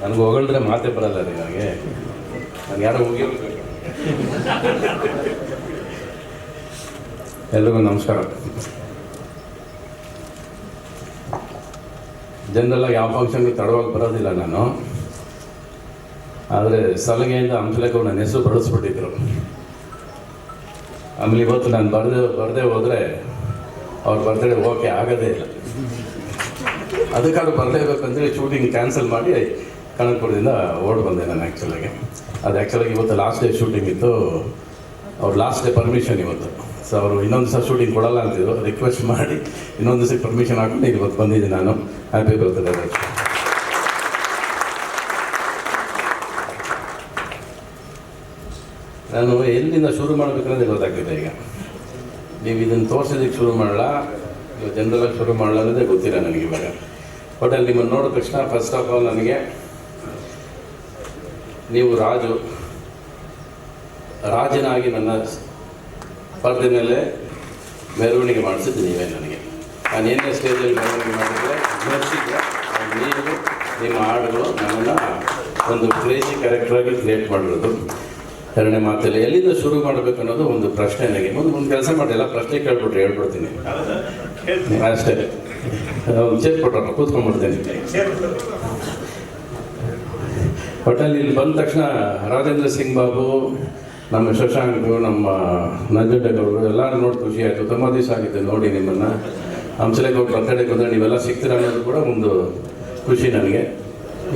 ನನಗೆ ಹೊಗಳಿದ್ರೆ ಮಾತೆ ಬರಲ್ಲ ರೀ ನನಗೆ. ನಾನು ಯಾರೋ ಹೋಗಿರ್ಬೇಕು. ಎಲ್ರಿಗೂ ನಮಸ್ಕಾರ. ಜನರಲ್ಲಾಗಿ ಯಾವ ಫಂಕ್ಷನ್ಗೆ ತಡವಾಗಿ ಬರೋದಿಲ್ಲ ನಾನು. ಆದರೆ ಸಲಹೆಯಿಂದ ಹಂಸಲೇಖ ನನ್ನ ಹೆಸರು ಬಡಿಸ್ಬಿಟ್ಟಿದ್ರು ಆಮೇಲೆ ಇವತ್ತು ನಾನು ಬರದೆ ಬರದೇ ಹೋದರೆ ಅವ್ರ ಬರ್ತ್ಡೇ ಓಕೆ ಆಗೋದೇ ಇಲ್ಲ. ಅದಕ್ಕಾದ್ರೂ ಬರಲೇಬೇಕಂದ್ರೆ ಶೂಟಿಂಗ್ ಕ್ಯಾನ್ಸಲ್ ಮಾಡಿ ಕನಕಪುರದಿಂದ ಓಡ್ ಬಂದೆ ನಾನು ಆ್ಯಕ್ಚುಲಾಗಿ ಅದು ಆ್ಯಕ್ಚುಲಾಗಿ ಇವತ್ತು ಲಾಸ್ಟ್ ಡೇ ಶೂಟಿಂಗ್ ಇತ್ತು. ಅವ್ರು ಲಾಸ್ಟ್ ಡೇ ಪರ್ಮಿಷನ್ ಇವತ್ತು. ಸೊ ಅವರು ಇನ್ನೊಂದು ಸಹ ಶೂಟಿಂಗ್ ಕೊಡಲ್ಲ ಅಂತಿದ್ರು. ರಿಕ್ವೆಸ್ಟ್ ಮಾಡಿ ಇನ್ನೊಂದು ದಿವಸಕ್ಕೆ ಪರ್ಮಿಷನ್ ಹಾಕೊಂಡು ಇವತ್ತು ಬಂದಿದ್ದೀನಿ ನಾನು. ಹ್ಯಾಪಿ ಬರ್ತದೆ ನಾನು ಎಲ್ಲಿಂದ ಶುರು ಮಾಡಬೇಕನ್ನೋದೇ ಗೊತ್ತಾಗ್ತಿದೆ ಈಗ. ನೀವು ಇದನ್ನು ತೋರಿಸೋದಕ್ಕೆ ಶುರು ಮಾಡಲ್ಲ ನೀವು ಜನರಲ್ಲಾಗಿ ಶುರು ಮಾಡಲ್ಲ ಅನ್ನೋದೇ ಗೊತ್ತಿಲ್ಲ ನನಗೆ ಇವಾಗ. ಹೋಟೆಲ್ ನಿಮ್ಮನ್ನು ನೋಡಿದ ತಕ್ಷಣ ಫಸ್ಟ್ ಆಫ್ ಆಲ್ ನನಗೆ ನೀವು ರಾಜು ರಾಜನಾಗಿ ನನ್ನ ಸ್ಪರ್ಧೆ ಮೇಲೆ ಮೆರವಣಿಗೆ ಮಾಡಿಸಿದ್ದು ನೀವೇ ನನಗೆ. ನಾನು ಏನೇ ಸ್ಟೇಜಲ್ಲಿ ಮೆರವಣಿಗೆ ಮಾಡಿದರೆ ಮೆರೆಸಿದ್ರೆ ನೀವು ನಿಮ್ಮ ಹಾಡುಗಳು ನನ್ನನ್ನು ಒಂದು ಕ್ರೇಜಿ ಕ್ಯಾರೆಕ್ಟರಾಗಿ ಕ್ರಿಯೇಟ್ ಮಾಡಿರೋದು. ಎರಡನೇ ಮಾತಲ್ಲಿ ಎಲ್ಲಿಂದ ಶುರು ಮಾಡಬೇಕು ಅನ್ನೋದು ಒಂದು ಪ್ರಶ್ನೆ ನನಗೆ ಮುಂದೆ ಒಂದು ಕೆಲಸ ಮಾಡಿ ಎಲ್ಲ ಪ್ರಶ್ನೆ ಕೇಳ್ಬಿಟ್ರೆ ಹೇಳ್ಬಿಡ್ತೀನಿ. ಅಷ್ಟೇ. ಚೇರ್ ಕೂತ್ಕೊಂಡ್ಬಿಡ್ತೇನೆ. ಹೋಟೆಲ್ ಇಲ್ಲಿ ಬಂದ ತಕ್ಷಣ ರಾಜೇಂದ್ರ ಸಿಂಗ್ ಬಾಬು, ನಮ್ಮ ಶಶಾಂಕ್, ನಮ್ಮ ನಂಜುಂಡೇಗೌಡರು ಎಲ್ಲರೂ ನೋಡಿ ಖುಷಿ ಆಯಿತು. ತುಂಬ ದಿವಸ ಆಗಿದೆ ನೋಡಿ ನಿಮ್ಮನ್ನು. ಹಂಸಲೇಗೌಡ ಬರ್ತಡೇಗೆ ಬಂದರೆ ನೀವೆಲ್ಲ ಸಿಗ್ತೀರಾ ಅನ್ನೋದು ಕೂಡ ಒಂದು ಖುಷಿ ನನಗೆ.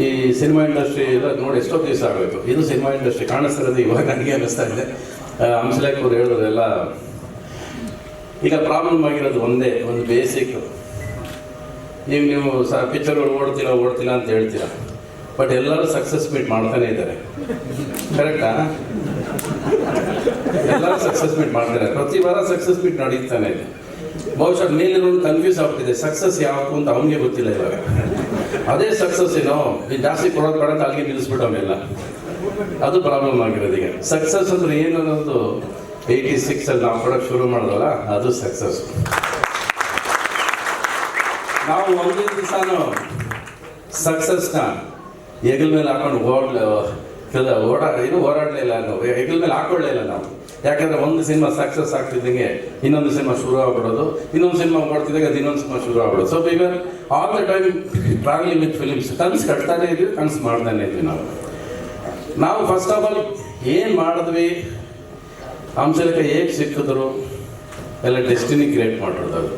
ಈ ಸಿನಿಮಾ ಇಂಡಸ್ಟ್ರಿ ಎಲ್ಲ ನೋಡಿ ಎಷ್ಟೋ ದಿವಸ ಆಗಬೇಕು ಇದು ಸಿನಿಮಾ ಇಂಡಸ್ಟ್ರಿ ಕಾಣಿಸ್ತಿರೋದು ಇವಾಗ ನನಗೆ ಅನ್ನಿಸ್ತಾ ಇದೆ. ಹಂಸಲೇಖ್ ಅವ್ರು ಹೇಳೋದೆಲ್ಲ ಈಗ ಪ್ರಾಬ್ಲಮ್ ಆಗಿರೋದು ಒಂದೇ, ಒಂದು ಬೇಸಿಕ್ ನೀವು ನೀವು ಸ ಪಿಕ್ಚರ್ಗಳು ಓಡ್ತಿಲ್ಲ ಓಡ್ತಿಲ್ಲ ಅಂತ ಹೇಳ್ತೀರ. ಬಟ್ ಎಲ್ಲರೂ ಸಕ್ಸಸ್ ಮೀಟ್ ಮಾಡ್ತಾನೆ ಇದ್ದಾರೆ. ಕರೆಕ್ಟಾ ಎಲ್ಲರೂ ಸಕ್ಸಸ್ ಮೀಟ್ ಮಾಡ್ತಾರೆ. ಪ್ರತಿ ವಾರ ಸಕ್ಸಸ್ ಮೀಟ್ ನಡೀತಾನೆ ಇದೆ. ಬಹುಶಃ ಮೇಲಿರೋ ಕನ್ಫ್ಯೂಸ್ ಆಗ್ತಿದೆ ಸಕ್ಸಸ್ ಯಾವುದು ಅಂತ ಅವನಿಗೆ ಗೊತ್ತಿಲ್ಲ ಇವಾಗ. ಅದೇ ಸಕ್ಸಸ್ ಏನೋ ನೀನು ಜಾಸ್ತಿ ಕೊಡೋದು ಬೇಡ ಅಂತ ಅಲ್ಲಿಗೆ ನಿಲ್ಲಿಸ್ಬಿಟ್ಟವನ್ನೆಲ್ಲ ಅದು ಪ್ರಾಬ್ಲಮ್ ಆಗಿರೋದು ಈಗ. ಸಕ್ಸಸ್ ಅಂದ್ರೆ ಏನು ಅನ್ನೋದು? ಏಯ್ಟಿ ಸಿಕ್ಸ್ ಅಲ್ಲಿ ನಾವು ಕೊಡೋಕ್ಕೆ ಶುರು ಮಾಡಿದ್ವಲ್ಲ, ಅದು ಸಕ್ಸಸ್ ನಾವು ಒಂದೇ ದಿವಸನೂ ಸಕ್ಸಸ್ನ ಹೆಗಲ್ ಮೇಲೆ ಹಾಕೊಂಡು ಓಡ್ಲ ಕೆಲ ಓಡಾಡ ಏನು ಓಡಾಡಲೇ ಇಲ್ಲ ನಾವು. ಹೆಗಲ್ ಮೇಲೆ ಹಾಕೊಳ್ಳಲಿಲ್ಲ ನಾವು. ಯಾಕಂದ್ರೆ ಒಂದು ಸಿನಿಮಾ ಸಕ್ಸಸ್ ಆಗ್ತಿದ್ದಂಗೆ ಇನ್ನೊಂದು ಸಿನಿಮಾ ಶುರು ಆಗ್ಬಿಡೋದು. ಇನ್ನೊಂದು ಸಿನಿಮಾ ಮಾಡ್ತಿದ್ದಾಗ ಅದು ಇನ್ನೊಂದು ಸಿನಿಮಾ ಶುರು ಆಗ್ಬಿಡೋದು. ಸೊ ಈಗ all the time travelling with films ಕನ್ಸ್ ಕಟ್ತಾನೆ ಇದ್ವಿ, ಕನ್ಸು ಮಾಡ್ತಾನೆ ಇದ್ವಿ ನಾವು. ನಾವು ಫಸ್ಟ್ ಆಫ್ ಆಲ್ ಏನು ಮಾಡಿದ್ವಿ? ಅಂಶಕ್ಕೆ ಹೇಗೆ ಸಿಕ್ಕಿದ್ರು? ಎಲ್ಲ ಡೆಸ್ಟಿನಿ ಕ್ರಿಯೇಟ್ ಮಾಡಿರೋದು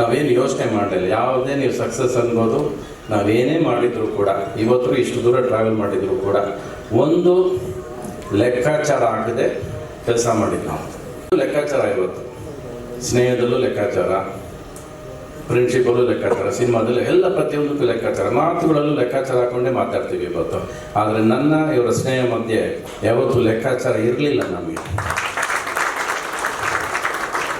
ನಾವೇನು ಯೋಚನೆ ಮಾಡಲಿಲ್ಲ. ಯಾವುದೇ ನೀವು ಸಕ್ಸಸ್ ಅನ್ಬೋದು, ನಾವೇನೇ ಮಾಡಿದ್ರು ಕೂಡ, ಇವತ್ತು ಇಷ್ಟು ದೂರ ಟ್ರಾವೆಲ್ ಮಾಡಿದ್ರು ಕೂಡ, ಒಂದು ಲೆಕ್ಕಾಚಾರ ಆಗದೆ ಕೆಲಸ ಮಾಡಿದ್ದು ನಾವು. ಲೆಕ್ಕಾಚಾರ ಇವತ್ತು. ಸ್ನೇಹದಲ್ಲೂ ಲೆಕ್ಕಾಚಾರ ಫ್ರೆಂಡ್ಶಿಪ್ಪಲ್ಲೂ ಲೆಕ್ಕಾಚಾರ, ಸಿನಿಮಾದಲ್ಲೂ ಎಲ್ಲ ಪ್ರತಿಯೊಂದಕ್ಕೂ ಲೆಕ್ಕಾಚಾರ, ಮಾತುಗಳಲ್ಲೂ ಲೆಕ್ಕಾಚಾರ ಹಾಕೊಂಡೇ ಮಾತಾಡ್ತೀವಿ ಇವತ್ತು. ಆದರೆ ನನ್ನ, ಇವರ ಸ್ನೇಹ ಮಧ್ಯೆ ಯಾವತ್ತೂ ಲೆಕ್ಕಾಚಾರ ಇರಲಿಲ್ಲ ನಮಗೆ.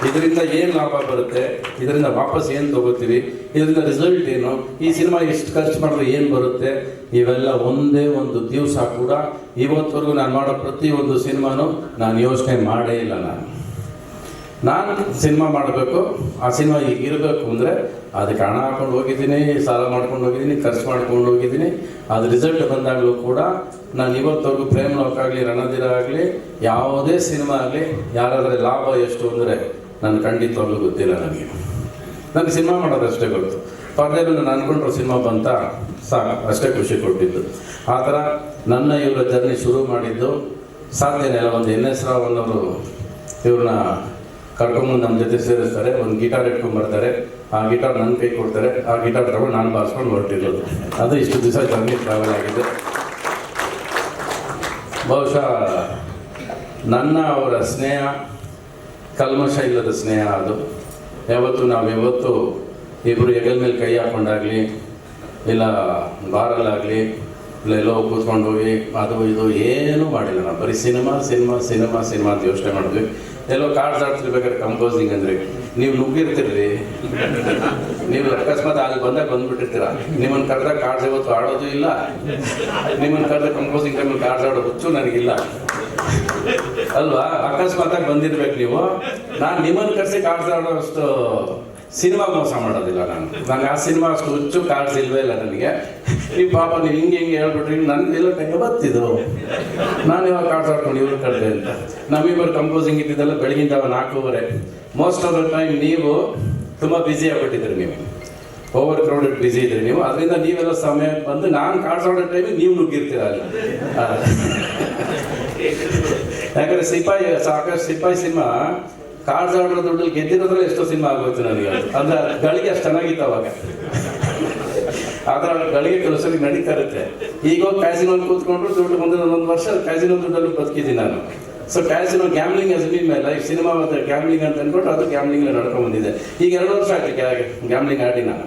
ಇದರಿಂದ ಏನು ಲಾಭ ಬರುತ್ತೆ? ಇದರಿಂದ ವಾಪಸ್ ಏನು ತಗೋತೀವಿ ಇದರಿಂದ ರಿಸಲ್ಟ್ ಏನು? ಈ ಸಿನಿಮಾ ಎಷ್ಟು ಖರ್ಚು ಮಾಡಿದ್ರೆ ಏನು ಬರುತ್ತೆ? ಇವೆಲ್ಲ ಒಂದೇ ಒಂದು ದಿವಸ ಕೂಡ ಇವತ್ತವರೆಗೂ ನಾನು ಮಾಡೋ ಪ್ರತಿಯೊಂದು ಸಿನಿಮಾನು ನಾನು ಯೋಚನೆ ಮಾಡೇ ಇಲ್ಲ ನಾನು. ನಾನು ಸಿನಿಮಾ ಮಾಡಬೇಕು. ಆ ಸಿನಿಮಾ ಈಗ ಇರಬೇಕು ಅಂದರೆ ಅದಕ್ಕೆ ಹಣ ಹಾಕೊಂಡು ಹೋಗಿದ್ದೀನಿ, ಸಾಲ ಮಾಡ್ಕೊಂಡು ಹೋಗಿದ್ದೀನಿ, ಖರ್ಚು ಮಾಡ್ಕೊಂಡು ಹೋಗಿದ್ದೀನಿ. ಅದು ರಿಸಲ್ಟ್ ಬಂದಾಗಲೂ ಕೂಡ ನಾನು ಇವತ್ತವರೆಗೂ ಪ್ರೇಮ್ ಲೋಕ ಆಗಲಿ, ರಣಧೀರ ಆಗಲಿ, ಯಾವುದೇ ಸಿನಿಮಾ ಆಗಲಿ ಯಾರಾದರೆ ಲಾಭ ಎಷ್ಟು ಅಂದರೆ ನಾನು ಖಂಡಿತವಾಗ್ಲೂ ಗೊತ್ತಿಲ್ಲ ನನಗೆ. ನನಗೆ ಸಿನಿಮಾ ಮಾಡೋದು ಅಷ್ಟೇ ಗೊತ್ತು. ಪರದೆ ನಾನು ಅನ್ಕೊಂಡ್ರೆ ಸಿನಿಮಾ ಬಂತ ಸಾ ಅಷ್ಟೇ ಖುಷಿ ಕೊಟ್ಟಿದ್ದು. ಆ ಥರ ನನ್ನ ಇವರ ಜರ್ನಿ ಶುರು ಮಾಡಿದ್ದು ಸಾಧ್ಯನೇ ಇಲ್ಲ. ಒಂದು ಎನ್ ಎಸ್ ರಾವ್ ಅನ್ನೋರು ಇವ್ರನ್ನ ಕರ್ಕೊಂಬಂದು ನಮ್ಮ ಜೊತೆ ಸೇರಿಸ್ತಾರೆ. ಒಂದು ಗಿಟಾರ್ ಇಟ್ಕೊಂಡ್ ಬರ್ತಾರೆ ಆ ಗಿಟಾರ್ ನನ್ನ ಕೈ ಕೊಡ್ತಾರೆ. ಆ ಗಿಟಾರ್ ತಗೊಂಡು ನಾನು ಬಾರಿಸ್ಕೊಂಡು ಹೊರಟಿರೋದು. ಅದು ಇಷ್ಟು ದಿವಸ ಜರ್ನಿ ಟ್ರಾವೆಲ್ ಆಗಿದೆ ಬಹುಶಃ ನನ್ನ ಅವರ ಸ್ನೇಹ ಕಲ್ಮಶ ಇಲ್ಲದ ಸ್ನೇಹ ಅದು. ಯಾವತ್ತು ನಾವು ಯಾವತ್ತು ಇಬ್ಬರು ಹೆಗಲ ಮೇಲೆ ಕೈ ಹಾಕೊಂಡಾಗಲಿ, ಇಲ್ಲ ಬಾರಲ್ಲಾಗಲಿ, ಇಲ್ಲ ಎಲ್ಲೋ ಕೂತ್ಕೊಂಡು ಹೋಗಿ ಅದು ಇದು ಏನೂ ಮಾಡಿಲ್ಲ ನಾವು. ಬರೀ ಸಿನಿಮಾ ಸಿನಿಮಾ ಸಿನಿಮಾ ಸಿನಿಮಾ ಅಂತ ಯೋಚನೆ ಮಾಡಿದ್ವಿ. ಎಲ್ಲೋ ಕಾರ್ಡ್ಸ್ ಆಡ್ತಿರ್ಬೇಕಾದ್ರೆ ಕಂಪೋಸಿಂಗ್ ಅಂದರೆ, ನೀವು ನುಗ್ಗಿರ್ತೀರಿ ನೀವು ಅಕಸ್ಮಾತ್ ಅಲ್ಲಿ ಬಂದಾಗ ಬಂದ್ಬಿಟ್ಟಿರ್ತೀರ. ನಿಮ್ಮನ್ನು ಕರೆದ ಕಾರ್ಡ್ಸ್ ಇವತ್ತು ಆಡೋದು ಇಲ್ಲ. ನಿಮ್ಮನ್ನು ಕರೆದ ಕಂಪೋಸಿಂಗ್ ಟೈಮಲ್ಲಿ ಕಾರ್ಡ್ಸ್ ಆಡೋ ಹುಚ್ಚು ನನಗಿಲ್ಲ. ಅಲ್ವಾ? ಅಕಸ್ಮಾತ್ ಆಗಿ ಬಂದಿರ್ಬೇಕು ನೀವು. ನಾನು ನಿಮ್ಮನ್ನು ಕರೆಸಿ ಕಾರ್ಡ್ಸ್ ಆಡೋ ಅಷ್ಟು ಸಿನಿಮಾ ಮೋಸ ಮಾಡೋದಿಲ್ಲ ನಾನು. ನಂಗೆ ಆ ಸಿನಿಮಾ ಅಷ್ಟು ಹುಚ್ಚು ಕಾರ್ಡ್ಸ್ ಇಲ್ವೇ ಇಲ್ಲ ನನಗೆ. ಈ ಪಾಪ ನೀವು ಹಿಂಗೆ ಹಿಂಗೆ ಹೇಳ್ಬಿಟ್ರಿ ನನಗೆ ಎಲ್ಲ ಕೈಗೆ ಬತ್ತಿದ್ದು ನಾನು ಇವಾಗ ಕಾರ್ಡ್ಸ್ ಆಡ್ಕೊಂಡು ಇವ್ರು ಕಳೆದೆ ಅಂತ. ನಮ್ಮಿಬ್ಬರು ಕಂಪೋಸಿಂಗ್ ಇದ್ದಿದ್ದೆಲ್ಲ ಬೆಳಗಿಂದ ನಾಲ್ಕೂವರೆ. ಮೋಸ್ಟ್ ಆಫ್ ದ ಟೈಮ್ ನೀವು ತುಂಬ ಬ್ಯುಸಿ ಆಗ್ಬಿಟ್ಟಿದ್ರಿ ನೀವು. ಓವರ್ ಕ್ರೌಡೆಡ್ ಬಿಸಿ ಇದ್ರಿ ನೀವು. ಅದರಿಂದ ನೀವೆಲ್ಲ ಸಮಯ ಬಂದು ನಾನು ಕಾಡ್ಸೋಡೋ ಟೈಮಿಗೆ ನೀವು ನುಗ್ಗಿರ್ತೀರ ಅಲ್ಲಿ. ಯಾಕಂದ್ರೆ ಸಿಪಾಯಿ, ಸಾಕಷ್ಟು ಸಿಪಾಯಿ ಸಿನಿಮಾ ಕಾರ್ಡ್ಸ್ ದುಡ್ಡು ದುಡ್ಡಲ್ಲಿ ಗೆದ್ದಿರೋದ್ರಲ್ಲಿ ಎಷ್ಟೋ ಸಿನಿಮಾ ಆಗೋಯ್ತು ನನಗೆ. ಅದು. ಅಂದ್ರೆ ಗಳಿಗೆ ಅಷ್ಟು ಚೆನ್ನಾಗಿತ್ತು ಅವಾಗ. ಆದ್ರೆ ಗಳಿಗೆ ಸಲ ನಡೀತಾ ಇರುತ್ತೆ. ಈಗ ಕ್ಯಾಸಿನೋಲ್ಲಿ ಕೂತ್ಕೊಂಡ್ರು ದುಡ್ಡು ಮುಂದಿನ ಒಂದು ವರ್ಷ ಕ್ಯಾಸಿನೋ ದುಡ್ಡಲ್ಲಿ ಬದುಕಿದ್ದೀನಿ ನಾನು. So casino gambling has been my life cinema ಮತ್ತು ಗ್ಯಾಮ್ಲಿಂಗ್ ಅಂತ ಅಂದ್ಬಿಟ್ಟು ಅದು ಗ್ಯಾಮ್ಲಿಂಗ್ ನಡ್ಕೊಂಡ್ ಬಂದಿದೆ. ಈಗ ಎರಡು ವರ್ಷ ಆಯ್ತು ಗ್ಯಾಮ್ಲಿಂಗ್ ಆಡಿ ನಾನು.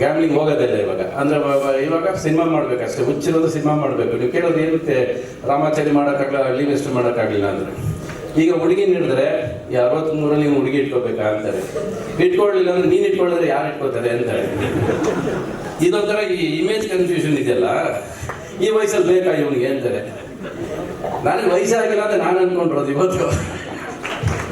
ಗ್ಯಾಮ್ಲಿಂಗ್ ಹೋಗೋದಿಲ್ಲ ಇವಾಗ. ಅಂದ್ರೆ ಇವಾಗ ಸಿನಿಮಾ ಮಾಡ್ಬೇಕಷ್ಟೇ. ಹುಚ್ಚಿರೋದು ಸಿನಿಮಾ ಮಾಡಬೇಕು. ನೀವು ಕೇಳೋದು ಏನಕ್ಕೆ ರಾಮಾಚಾರಿ ಮಾಡೋಕ್ಕಾಗಲ್ಲ ಅಲ್ಲಿ ವೆಸ್ಟ್ ಮಾಡೋಕ್ಕಾಗಲಿಲ್ಲ ಅಂದ್ರೆ. ಈಗ ಹುಡುಗಿ ನೀಡಿದ್ರೆ ಅರವತ್ಮೂರಲ್ಲಿ ನೀವು ಹುಡುಗಿ ಇಟ್ಕೋಬೇಕಾ ಅಂತಾರೆ. ಇಟ್ಕೊಳ್ಳಿಲ್ಲ ಅಂದ್ರೆ ನೀನು ಇಟ್ಕೊಳ್ಳಿದ್ರೆ ಯಾರು ಇಟ್ಕೋತಾರೆ ಅಂತಾರೆ. ಇದೊಂಥರ ಈ ಇಮೇಜ್ ಕನ್ಫ್ಯೂಷನ್ ಇದೆಯಲ್ಲ? ಈ ವಯಸ್ಸಲ್ಲಿ ಬೇಕಾ ಇವನಿಗೆ ಅಂತಾರೆ. ನನಗೆ ವಯಸ್ಸಾಗಿಲ್ಲ ಅಂತ ನಾನು ಅನ್ಕೊಂಡಿರೋದು ಇವತ್ತು.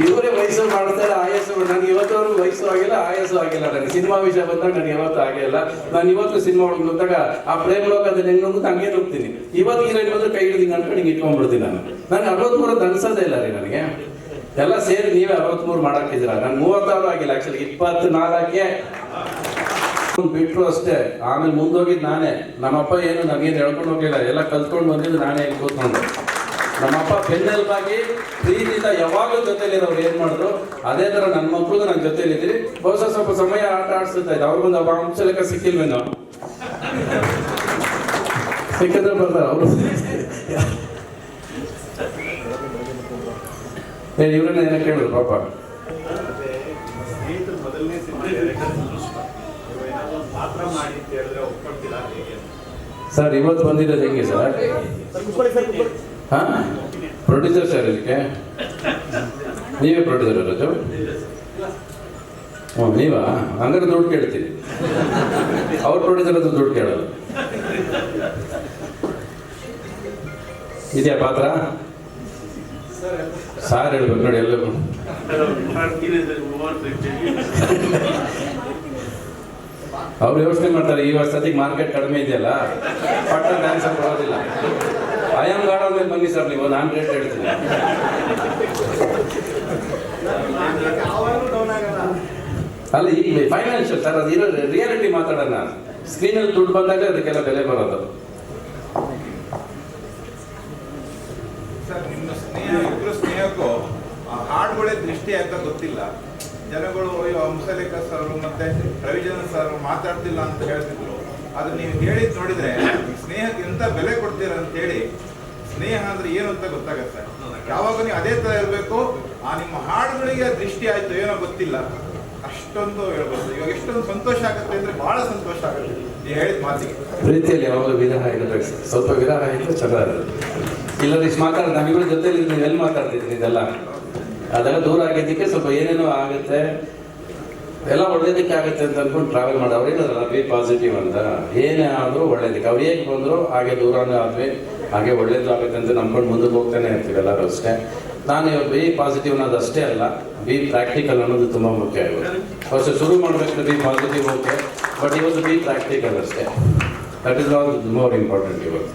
ಇವರೇ ವಯಸ್ಸು ಮಾಡ್ತಾರೆ, ಆಯಸ್ಸು ನನಗೆ ಇವತ್ತವರೆಗೂ ವಯಸ್ಸು ಆಗಿಲ್ಲ, ಆಯಸ್ಸು ಆಗಿಲ್ಲ ನನಗೆ. ಸಿನಿಮಾ ವಿಷಯ ಬಂದಾಗ ನನಗೆ ಯಾವತ್ತೂ ಆಗಿಲ್ಲ ನಾನು ಇವತ್ತು ಸಿನಿಮಾ ಒಳಗೆ ಹೋದಾಗ ಆ ಪ್ರೇಮ ಲೋಕದಲ್ಲಿ ಹೆಂಗೆ ಹೋಗುತ್ತೆ ಹಂಗೆ ನುಗ್ತೀನಿ ಇವತ್ತು ಹೀರೋಯಿನ್ ಬಂದ್ರೆ ಕೈ ಹಿಡಿದಿಂಗ್ ಅನ್ಕೊಂಡು ಹಿಂಗೆ ಇಟ್ಕೊಂಡ್ಬಿಡ್ತೀನಿ ನಾನು. ನನಗೆ ಅರವತ್ಮೂರು ಅನ್ಸೋದೇ ಇಲ್ಲ ರೀ ನನಗೆ. ಎಲ್ಲ ಸೇರಿ ನೀವೇ ಅರವತ್ಮೂರು ಮಾಡಾಕಿದ್ದೀರಾ ನಾನು ಮೂವತ್ತಾರು ಆಗಿಲ್ಲ ಆ್ಯಕ್ಚುಲಿ ಇಪ್ಪತ್ತು ನಾಲ್ಕೇ ಬಿಟ್ರು ಅಷ್ಟೇ. ಆಮೇಲೆ ಮುಂದೋಗಿದ್ ನಾನೇ. ನಮ್ಮಪ್ಪ ಏನು ನನಗೇನು ಹೇಳ್ಕೊಂಡು ಹೋಗ್ಲಿಲ್ಲ. ಎಲ್ಲ ಕಲ್ತ್ಕೊಂಡು ಬಂದಿದ್ದು ನಾನೇ ಇಲ್ಲಿ ಕೂತ್ಕೊಂಡು ನಮ್ಮಪ್ಪ ಬೆನ್ನೆಲುಬಾಗಿ ಪ್ರೀತಿಯಿಂದ ಯಾವಾಗಲೂ ಜೊತೆಲಿರೋರು ಏನ್ ಮಾಡಿದ್ರು? ಅದೇ ತರ ನನ್ನ ಮಕ್ಳಿಗೂ ನನ್ನ ಜೊತೆಲಿದ್ದೀರಿ ಬಹುಶಃ ಸ್ವಲ್ಪ ಸಮಯ ಆಟ ಆಡಿಸ್ತಾ ಇದ್ದೆ. ಅವ್ರಿಗೊಂದು ಒಬ್ಬ ಅಂಶ ಲೆಕ್ಕ ಸಿಕ್ಕಿಲ್ವೇನೋ? ಸಿಕ್ಕಿದ್ರೆ ಬರ್ತಾರೆ ಅವರು. ಇವ್ರನ್ನ ಏನೋ ಕೇಳಿದ್ರು ಪಾಪ? ಸರ್ ಇವತ್ತು ಬಂದಿರೋದು ಹೆಂಗೆ ಸರ್? ಹಾ? ಪ್ರೊಡ್ಯೂಸರ್ ಸರ್ ಇದಕ್ಕೆ ನೀವೇ ಪ್ರೊಡ್ಯೂಸರ್ ಇರೋದು? ಹ್ಞೂ ನೀವಾ? ಹಂಗಾರೆ ದುಡ್ಡು ಕೇಳ್ತೀನಿ. ಅವ್ರ ಪ್ರೊಡ್ಯೂಸರ್ ಅದು ದುಡ್ಡು ಕೇಳೋದು ಇದೆಯಾ ಪಾತ್ರ? ಸಾರ್ ಹೇಳ್ಬೇಕು ನೋಡಿ ಎಲ್ಲರೂ. ಅವ್ರು ಯೋಚನೆ ಮಾಡ್ತಾರೆ, ಈ ವರ್ಷದಿಗೆ ಮಾರ್ಕೆಟ್ ಕಡಿಮೆ ಇದೆಯಲ್ಲ ಪಟ್ಟ ಡ್ಯಾನ್ಸ್ ಬರೋದಿಲ್ಲ ಆಮ್ ಗಾರ್ಡ್ ಮೇಲೆ ಬನ್ನಿ ಸರ್ ನೀವು, ನಾನು ರೇಟ್ ಹೇಳ್ತೀನಿ. ಅಲ್ಲ ಈಗ ಫೈನಾನ್ಷಿಯಲ್ ಸರ್ ಅದು ಇರೋ ರಿಯಾಲಿಟಿ ಮಾತಾಡೋಣ. ಸ್ಕ್ರೀನಲ್ಲಿ ದುಡ್ಡು ಬಂದಾಗ ಅದಕ್ಕೆಲ್ಲ ಬೆಲೆ ಬರೋದು. ಸರ್ ನಿಮ್ಮ ಸ್ನೇಹ ಇಬ್ಬರು ಸ್ನೇಹಕ್ಕೂ ಹಾಡುಗಳೇ ದೃಷ್ಟಿ ಅಂತ ಗೊತ್ತಿಲ್ಲ. ಜನಗಳು ಅಯ್ಯೋ ಹಂಸಲೇಖ ಸರ್ ಮತ್ತೆ ರವಿಚಂದ್ರ ಸರ್ ಮಾತಾಡ್ತಿಲ್ಲ ಅಂತ ಹೇಳ್ತಿದ್ರು. ಅದು ನೀವು ಹೇಳಿದ್ ನೋಡಿದ್ರೆ ಸ್ನೇಹಕ್ಕೆ ಎಂತ ಬೆಲೆ ಕೊಡ್ತೀರ ಅಂತ ಹೇಳಿ, ಸ್ನೇಹ ಅಂದ್ರೆ ಏನು ಅಂತ ಗೊತ್ತಾಗತ್ತೆ. ಯಾವಾಗ ನೀವು ಅದೇ ತರ ಇರಬೇಕು, ಆ ನಿಮ್ಮ ಹಾಡುಗಳಿಗೆ ದೃಷ್ಟಿ ಆಯ್ತು ಏನೋ ಗೊತ್ತಿಲ್ಲ. ಅಷ್ಟೊಂದು ಹೇಳ್ಬೋದು. ಇವಾಗ ಎಷ್ಟೊಂದು ಸಂತೋಷ ಆಗುತ್ತೆ ಅಂದ್ರೆ ಬಹಳ ಸಂತೋಷ ಆಗುತ್ತೆ. ನೀವು ಹೇಳಿದ ಮಾತಿಗೆ. ಪ್ರೀತಿಯಲ್ಲಿ ಯಾವಾಗಲೂ ವಿರಹ ಇರಬೇಕು ಸ್ವಲ್ಪ ವಿರಹ ಇದ್ರೆ ಚೆನ್ನಾಗಿರುತ್ತೆ ಇಲ್ಲ ಇಷ್ಟು ಮಾತಾಡ ಜೊತೆಯಲ್ಲಿ ಜೊತೆಲಿ ನೀವು ಎಲ್ಲಿ ಮಾತಾಡ್ತಿದ್ರಿ ಇದೆಲ್ಲ? ಅದೆಲ್ಲ ದೂರ ಆಗಿದ್ದಕ್ಕೆ ಸ್ವಲ್ಪ ಏನೇನೋ ಆಗುತ್ತೆ, ಎಲ್ಲ ಒಳ್ಳೇದಕ್ಕೆ ಆಗುತ್ತೆ ಅಂತ ಅನ್ಕೊಂಡು ಟ್ರಾವೆಲ್ ಮಾಡಿ ಅವ್ರು ಹೇಳಿದ್ರಲ್ಲ ಬಿ ಪಾಸಿಟಿವ್ ಅಂತ. ಏನೇ ಆದರೂ ಒಳ್ಳೇದಕ್ಕೆ. ಅವ್ರು ಹೇಗೆ ಬಂದರು, ಹಾಗೆ ದೂರನೇ ಆದ್ವಿ, ಹಾಗೆ ಒಳ್ಳೇದು ಆಗುತ್ತೆ ಅಂತ ನಂಬ್ಕೊಂಡು ಮುಂದಕ್ಕೆ ಹೋಗ್ತಾನೆ ಇರ್ತೀವಿ ಎಲ್ಲರೂ ಅಷ್ಟೇ. ನಾನು ಇವಾಗ ಬಿ ಪಾಸಿಟಿವ್ ಅನ್ನೋದು ಅಷ್ಟೇ ಅಲ್ಲ, ಬಿ ಪ್ರಾಕ್ಟಿಕಲ್ ಅನ್ನೋದು ತುಂಬ ಮುಖ್ಯ ಇವತ್ತು ಫಸ್ಟ್ ಶುರು ಮಾಡಬೇಕು ಬಿ ಪಾಸಿಟಿವ್ ಓಕೆ ಬಟ್ ಇವತ್ತು ಬಿ ಪ್ರಾಕ್ಟಿಕಲ್ ಅಷ್ಟೇ. That is all more important ಇವತ್ತು